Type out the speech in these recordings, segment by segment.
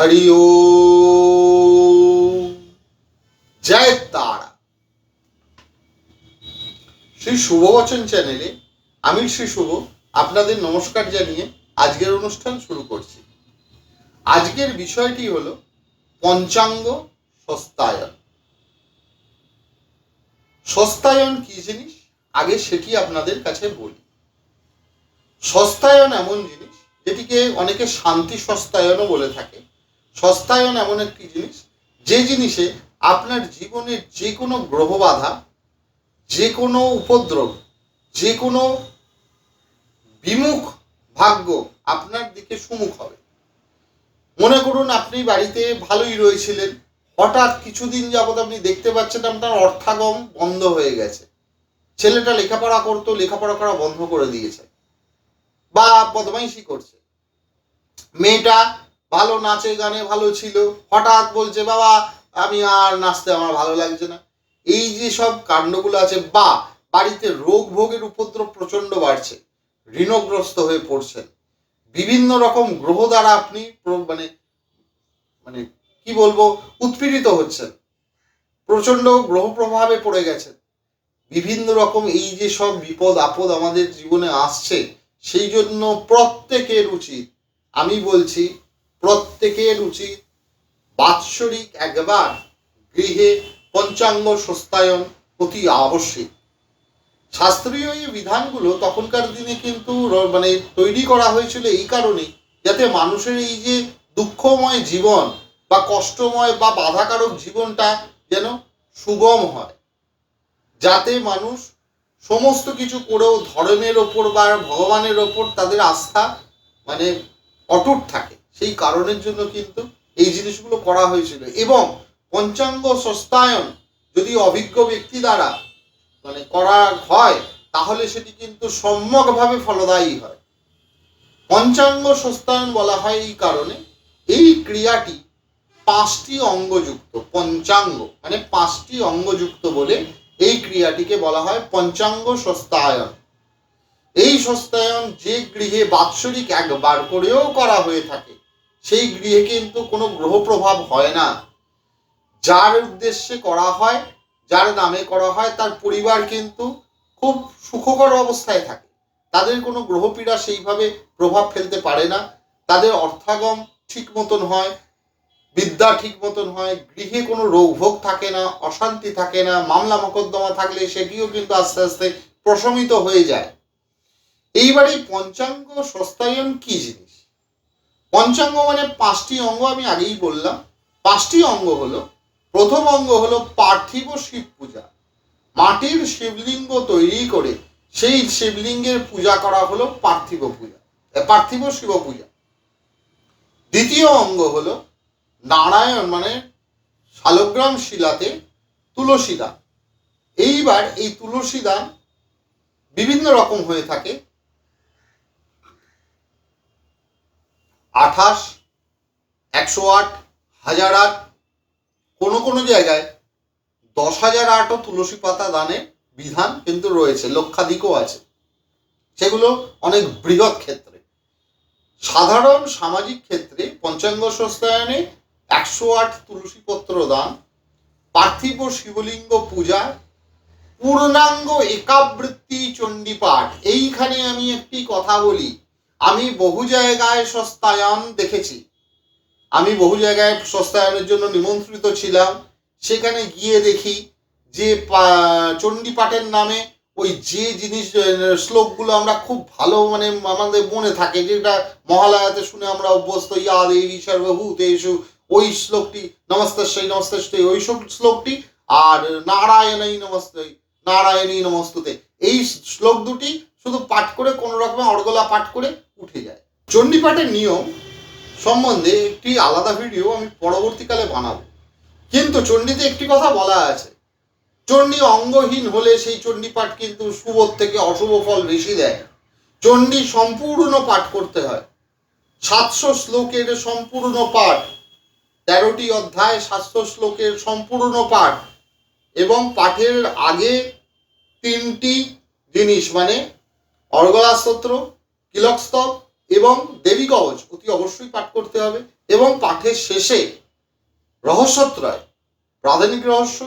হরি ও জয় তারা। শ্রী শুভবচন চ্যানেলে আমি শ্রী শুভ আপনাদের নমস্কার জানিয়ে আজকের অনুষ্ঠান শুরু করছি। আজকের বিষয়টি হলো পঞ্চাঙ্গ সস্তায়ন। সস্তায়ন কি জিনিস? আগে সেটি আপনাদের কাছে বলি। সস্তায়ন এমন জিনিস, যেটিকে অনেকে শান্তি সস্তায়নও বলে থাকে। সস্তায়ন এমন একটি জিনিস, যে জিনিসে আপনার জীবনের যে কোনো গ্রহ বাধা যে কোনো উপদ্রব যে কোনো বিমুখ ভাগ্য আপনার দিকে সুমুখ হবে। মনে করুন আপনি বাড়িতে ভালোই রয়েছিলেন, হঠাৎ কিছুদিন যাবৎ আপনি দেখতে পাচ্ছেন আপনার অর্থাগম বন্ধ হয়ে গেছে। ছেলেটা লেখাপড়া করতো, লেখাপড়া করা বন্ধ করে দিয়েছে। বা বদমাইশি করছে। মেয়েটা ভালো নাচে গানে ভালো ছিল। হঠাৎ বলছে, বাবা, আমি আর নাচতে আমার ভালো লাগছে না। এই যে সব কাণ্ডগুলো আছে, বা, বাড়িতে রোগ ভোগের উপদ্রব প্রচণ্ড বাড়ছে, ঋণগ্রস্ত হয়ে পড়ছেন। বিভিন্ন রকম গ্রহ দ্বারা আপনি মানে মানে কি বলব, উৎপীড়িত হচ্ছেন। প্রচণ্ড গ্রহ প্রভাবে পড়ে গেছেন। বিভিন্ন রকম এই যে সব বিপদ, আপদ আমাদের জীবনে আসছে, সেই জন্য প্রত্যেকের উচিত, আমি বলছি প্রত্যেকের উচিত বাৎসরিক একবার গৃহে পঞ্চাঙ্গ সস্তায়ন অতি আবশ্যিক। শাস্ত্রীয় এই বিধানগুলো তখনকার দিনে কিন্তু মানে তৈরি করা হয়েছিল এই কারণেই যাতে মানুষের এই যে দুঃখময় জীবন বা কষ্টময় বা বাধাকারক জীবনটা যেন সুগম হয়। যাতে মানুষ সমস্ত কিছু করেও ধর্মের ওপর বা ভগবানের ওপর তাদের আস্থা মানে অটুট থাকে। সেই কারণের জন্য কিন্তু এই জিনিসগুলো করা হয়েছিল। এবং পঞ্চাঙ্গ সস্তায়ন যদি অভিজ্ঞ ব্যক্তি দ্বারা মানে করা হয়, তাহলে সেটি কিন্তু সম্যকভাবে ফলদায়ী হয়। পঞ্চাঙ্গ সস্তায়ন বলা হয় এই কারণে। এই ক্রিয়াটি পাঁচটি অঙ্গযুক্ত, পঞ্চাঙ্গ মানে পাঁচটি অঙ্গযুক্ত বলে এই ক্রিয়াটিকে বলা হয় পঞ্চাঙ্গ সস্তায়ন। এই সস্তায়ন যে গৃহে বাৎসরিক একবার করেও করা হয়ে থাকে সেই গৃহে কিন্তু কোনো গ্রহ প্রভাব হয় না। যার উদ্দেশ্যে করা হয়, যার নামে করা হয়, তার পরিবার কিন্তু খুব সুখকর অবস্থায় থাকে। তাদের কোনো গ্রহপীড়া সেইভাবে প্রভাব ফেলতে পারে না। তাদের অর্থাগম ঠিক মতন হয়, বিদ্যা ঠিক মতন হয়, গৃহে কোনো রোগ ভোগ থাকে না, অশান্তি থাকে না, মামলা মোকদ্দমা থাকলে সেটিও কিন্তু আস্তে আস্তে প্রশমিত হয়ে যায়। এইবার এই পঞ্চাঙ্গ সস্তায়ন কি জিনিস? পঞ্চাঙ্গ মানে পাঁচটি অঙ্গ আমি আগেই বললাম। পাঁচটি অঙ্গ হলো, প্রথম অঙ্গ হলো পার্থিব শিব পূজা। মাটির শিবলিঙ্গ তৈরি করে সেই শিবলিঙ্গের পূজা করা হলো পার্থিব পূজা পার্থিব শিব পূজা। দ্বিতীয় অঙ্গ হলো নারায়ণ মানে শালগ্রাম শিলাতে তুলসী দান। এইবার এই তুলসী দান বিভিন্ন রকম হয়ে থাকে। আঠাশ, একশো আট, হাজার আট, কোনো কোনো জায়গায় দশ হাজার আটও তুলসী পাতা দানের বিধান কিন্তু রয়েছে, লক্ষাধিকও আছে। সেগুলো অনেক বৃহৎ ক্ষেত্রে। সাধারণ সামাজিক ক্ষেত্রে পঞ্চাঙ্গ সস্তায়নে একশো আট তুলসী পত্র দান, পার্থিব শিবলিঙ্গ পূজা, পূর্ণাঙ্গ একাবৃত্তি চণ্ডীপাঠ। এইখানে আমি একটি কথা বলি আমি বহু জায়গায় সস্তায়ন দেখেছি। আমি বহু জায়গায় সস্তায়নের জন্য নিমন্ত্রিত ছিলাম। সেখানে গিয়ে দেখি যে চণ্ডীপাঠের নামে ওই যে জিনিস শ্লোকগুলো আমরা খুব ভালো মানে আমাদের মনে থাকে, যেটা মহালয়াতে শুনে আমরা অভ্যস্ত ইয়া দেবী সর্বভূতেষু, ওই শ্লোকটি নমস্তে সেই নমস্তে সেই ওই সব শ্লোকটি, আর নারায়ণই নমস্তে নারায়ণী নমস্তুতে। এই শ্লোক দুটি শুধু পাঠ করে, কোনো রকমে অর্গলা পাঠ করে উঠে যায়। চণ্ডীপাঠের নিয়ম সম্বন্ধে একটি আলাদা ভিডিও আমি পরবর্তীকালে বানাবো। কিন্তু চণ্ডীতে একটি কথা বলা আছে, চণ্ডী অঙ্গহীন হলে সেই চণ্ডী পাঠ কিন্তু শুভ থেকে অশুভ ফল বেশি দেয়। চণ্ডী সম্পূর্ণ পাঠ করতে হয়। সাতশো শ্লোকের সম্পূর্ণ পাঠ, তেরোটি অধ্যায়, সাতশো শ্লোকের সম্পূর্ণ পাঠ, এবং পাঠের আগে তিনটি জিনিস মানে অর্গলা স্তোত্র কিলক স্তব এবং দেবী কবচ অতি অবশ্যই পাঠ করতে হবে এবং পাঠের শেষে রহস্যত্রয় প্রাধানিক রহস্য,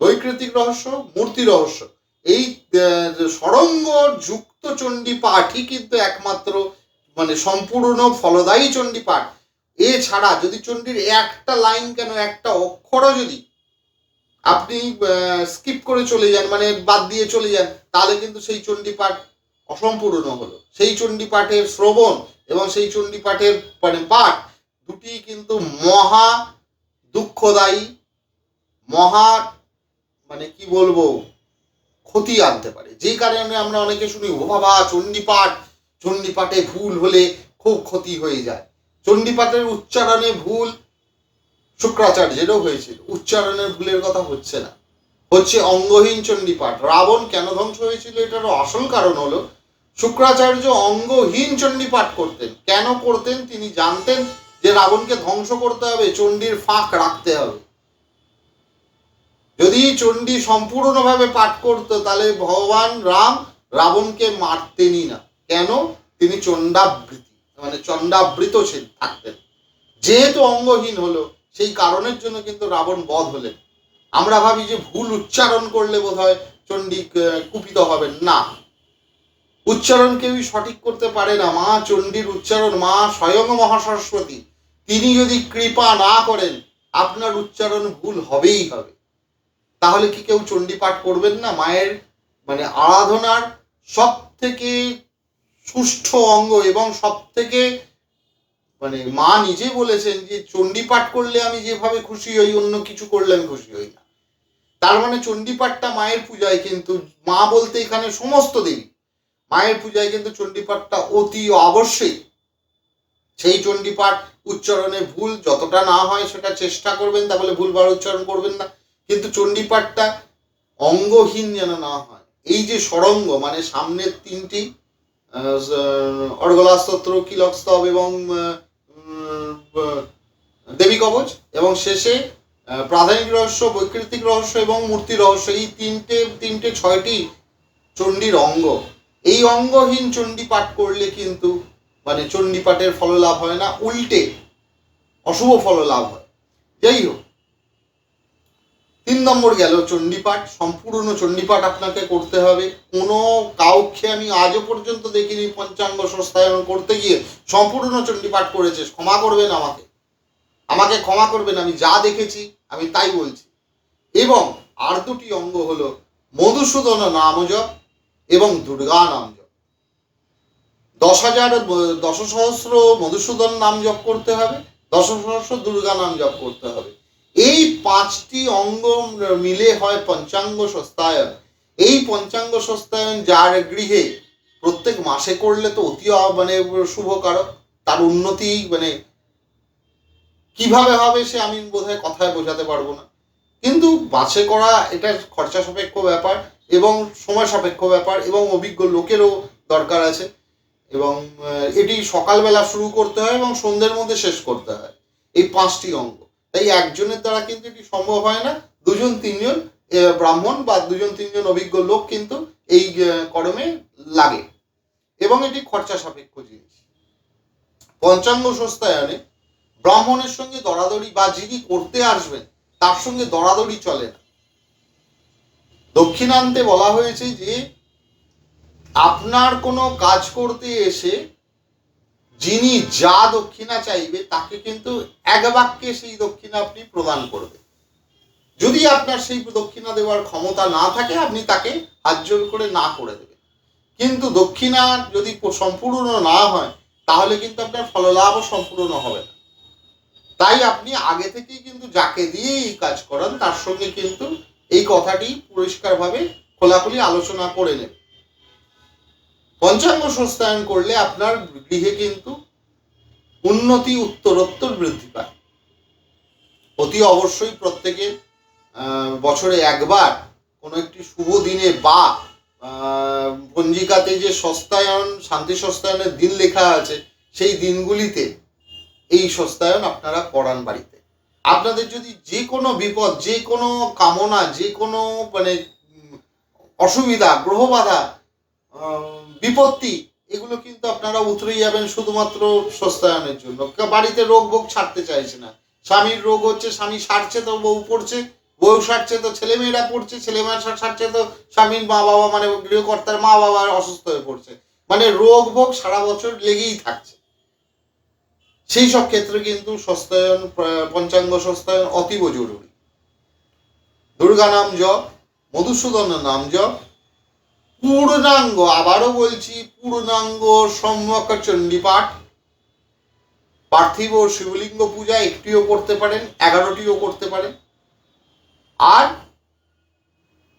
বৈকৃতিক রহস্য, মূর্তি রহস্য, এই সরঙ্গ যুক্ত চণ্ডী পাঠই কিন্তু একমাত্র মানে সম্পূর্ণ ফলদায়ী চণ্ডী পাঠ। এছাড়া যদি চণ্ডীর একটা লাইন কেন, একটা অক্ষরও যদি আপনি স্কিপ করে চলে যান মানে বাদ দিয়ে চলে যান, তাহলে কিন্তু সেই চণ্ডী পাঠ অসম্পূর্ণ হলো। সেই চণ্ডী পাঠের শ্রবণ এবং সেই চণ্ডী পাঠের মানে পাঠ দুটি কিন্তু মহা দুঃখদায়ী, মহা মানে কি বলব, ক্ষতি আনতে পারে। যেই কারণে আমরা অনেকে শুনি, ও বাবা, চণ্ডীপাঠ, চণ্ডীপাঠে ভুল হলে খুব ক্ষতি হয়ে যায়। চণ্ডীপাঠের উচ্চারণে ভুল শুক্রাচার্যেরও হয়েছিল। উচ্চারণের ভুলের কথা হচ্ছে না। হচ্ছে অঙ্গহীন চণ্ডীপাঠ। রাবণ কেন ধ্বংস হয়েছিল এটারও আসল কারণ হলো, শুক্রাচার্য অঙ্গহীন চণ্ডীপাঠ করতেন। কেন করতেন? তিনি জানতেন যে রাবণকে ধ্বংস করতে হবে, চণ্ডীর ফাঁক রাখতে হবে। যদি চণ্ডী সম্পূর্ণভাবে পাঠ করতো, তাহলে ভগবান রাম রাবণকে মারতেনই না। কেন? তিনি চণ্ডাবৃতি মানে চণ্ডাবৃত ছিল থাকতেন। যেহেতু অঙ্গহীন হলো, সেই কারণের জন্য কিন্তু রাবণ বধ হলেন। আমরা ভাবি যে ভুল উচ্চারণ করলে বোধ হয় চণ্ডী কুপিত হবেন। না। উচ্চারণ কেউই সঠিক করতে পারে না। মা চণ্ডীর উচ্চারণ, মা স্বয়ং মহাসরস্বতী। তিনি যদি কৃপা না করেন, আপনার উচ্চারণ ভুল হবেই হবে। তাহলে কি কেউ চণ্ডী পাঠ করবেন না? মায়ের মানে আরাধনার সব থেকে সুষ্ঠ অঙ্গ এবং সব থেকে মানে মা নিজে বলেছেন যে চণ্ডী পাঠ করলে আমি যেভাবে খুশি হই, অন্য কিছু করলে আমি খুশি হই না। তার মানে চণ্ডী পাঠটা মায়ের পূজায় কিন্তু মা বলতে এখানে সমস্ত দেবী। মায়ের পূজায় কিন্তু চণ্ডী পাঠটা অতি অবশ্যই সেই চণ্ডী পাঠ উচ্চারণে ভুল যতটা না হয় সেটা চেষ্টা করবেন তাহলে ভুলবার উচ্চারণ করবেন না। কিন্তু চণ্ডী পাঠটা অঙ্গহীন যেন না হয়। এই যে সরঙ্গ মানে সামনের তিনটি অর্গলা স্তোত্র কিলক স্তব এবং দেবী কবচ এবং শেষে প্রাধানিক রহস্য, বৈকৃতিক রহস্য এবং মূর্তি রহস্য, এই তিনটে তিনটে ছয়টি চণ্ডীর অঙ্গ। এই অঙ্গহীন চণ্ডী পাঠ করলে কিন্তু মানে চণ্ডী পাঠের ফললাভ হয় না, উল্টে অশুভ ফললাভ হয়। যাই হোক তিন নম্বর গেল চণ্ডীপাঠ, সম্পূর্ণ চণ্ডীপাঠ আপনাকে করতে হবে। কোনো কাউকে আমি আজও পর্যন্ত দেখিনি পঞ্চাঙ্গ সস্তায়ন করতে গিয়ে সম্পূর্ণ চণ্ডীপাঠ করেছে, ক্ষমা করবেন আমাকে। আমাকে ক্ষমা করবেন, আমি যা দেখেছি, আমি তাই বলছি। এবং আর দুটি অঙ্গ হলো মধুসূদন নাম জপ এবং দুর্গা নাম জপ দশ হাজার, দশ সহস্র মধুসূদন নাম জপ করতে হবে, দশ সহস্র দুর্গা নাম জপ করতে হবে। এই পাঁচটি অঙ্গ মিলে হয় পঞ্চাঙ্গ সস্তায়ন। এই পঞ্চাঙ্গ সস্তায়ন যার গৃহে প্রত্যেক মাসে করলে তো অতি মানে শুভকারক তার উন্নতি মানে কীভাবে হবে সে আমি বোধহয় কথায় বোঝাতে পারব না। কিন্তু বাসে করা এটা খরচা সাপেক্ষ ব্যাপার এবং সময় সাপেক্ষ ব্যাপার এবং অভিজ্ঞ লোকেরও দরকার আছে এবং এটি সকালবেলা শুরু করতে হয় এবং সন্ধ্যের মধ্যে শেষ করতে হয়। এই পাঁচটি অঙ্গ। তাই একজনের দ্বারা কিন্তু এটি সম্ভব হয় না, দুজন, তিনজন ব্রাহ্মণ বা দুজন, তিনজন অভিজ্ঞ লোক কিন্তু এই কর্মে লাগে। এবং এটি খরচা সাপেক্ষ জিনিস। পঞ্চাঙ্গ সস্তায়নে ব্রাহ্মণের সঙ্গে দরাদরি বা যিনি করতে আসবেন, তার সঙ্গে দরাদরি চলে না। দক্ষিণান্তে বলা হয়েছে যে, আপনার কোনো কাজ করতে এসে যিনি যা দক্ষিণা চাইবে, তাকে কিন্তু এক বাক্যে সেই দক্ষিণা আপনি প্রদান করবেন। যদি আপনার সেই দক্ষিণা দেওয়ার ক্ষমতা না থাকে, আপনি তাকে হাত জোর করে না করে দেবেন। কিন্তু দক্ষিণা যদি সম্পূর্ণ না হয়, তাহলে কিন্তু আপনার ফললাভও সম্পূর্ণ হবে না। তাই আপনি আগে থেকেই কিন্তু যাকে দিয়ে এই কাজ করান, তার সঙ্গে কিন্তু এই কথাটি পরিষ্কারভাবে খোলাখুলি আলোচনা করে নেবেন। পঞ্চাঙ্গ সংস্থায়ন করলে আপনার গৃহে কিন্তু উন্নতি, উত্তরোত্তর বৃদ্ধি পায়। অতি অবশ্যই প্রত্যেকের বছরে একবার কোনো একটি শুভ দিনে বা পঞ্জিকাতে যে সস্তায়ন শান্তি সস্তায়নের দিন লেখা আছে, সেই দিনগুলিতে এই সস্তায়ন আপনারা করান বাড়িতে। আপনাদের যদি যে কোনো বিপদ, যে কোনো কামনা, যে কোনো মানে অসুবিধা, গ্রহবাধা বিপত্তি, এগুলো কিন্তু আপনারা উতরে যাবেন শুধুমাত্র সস্তায়নের জন্য। বাড়িতে রোগ ভোগ ছাড়তে চাইছে না। স্বামীর রোগ হচ্ছে, স্বামী সারছে তো বউ পড়ছে, বউ সারছে তো ছেলেমেয়েরা পড়ছে, ছেলেমেয়েরা সারছে তো স্বামীর মা বাবা মানে গৃহকর্তার মা বাবা অসুস্থ হয়ে পড়ছে। মানে রোগ ভোগ সারা বছর লেগেই থাকছে। সেই সব ক্ষেত্রে কিন্তু সস্তায়ন পঞ্চাঙ্গ সস্তায়ন অতীব জরুরি। দুর্গা নাম জপ, মধুসূদন নাম জপ পূর্ণাঙ্গ, আবারও বলছি, পূর্ণাঙ্গ সম্যক চণ্ডী পাঠ পার্থিব শিবলিঙ্গ পূজা একটিও করতে পারেন, এগারোটিও করতে পারেন। আর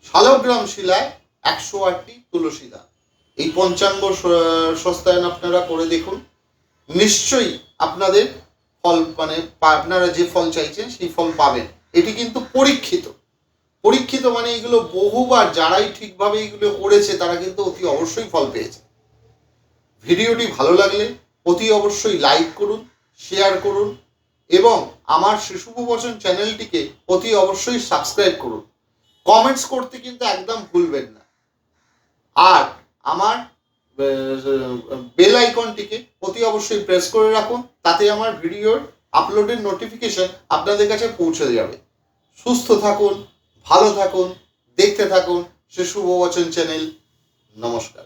শালগ্রাম শিলায় একশো আটটি তুলসী দান এই পঞ্চাঙ্গ সস্তায়ন আপনারা করে দেখুন। নিশ্চয়ই আপনাদের ফল মানে আপনারা যে ফল চাইছেন, সেই ফল পাবেন। এটি কিন্তু পরীক্ষিত। পরীক্ষিত মানে এগুলো বহুবার যারাই ঠিকভাবে এগুলো করেছে, তারা কিন্তু অতি অবশ্যই ফল পেয়েছে। ভিডিওটি ভালো লাগলে অতি অবশ্যই লাইক করুন শেয়ার করুন, এবং আমার শিশু প্রবচন চ্যানেলটিকে অতি অবশ্যই সাবস্ক্রাইব করুন। কমেন্টস করতে কিন্তু একদম ভুলবেন না। আর আমার বেল আইকনটিকে অতি অবশ্যই প্রেস করে রাখুন, তাতে আমার ভিডিওর আপলোডের নোটিফিকেশন আপনাদের কাছে পৌঁছে যাবে। সুস্থ থাকুন ভালো থাকুন দেখতে থাকুন সে শুভ বচন চ্যানেল। নমস্কার।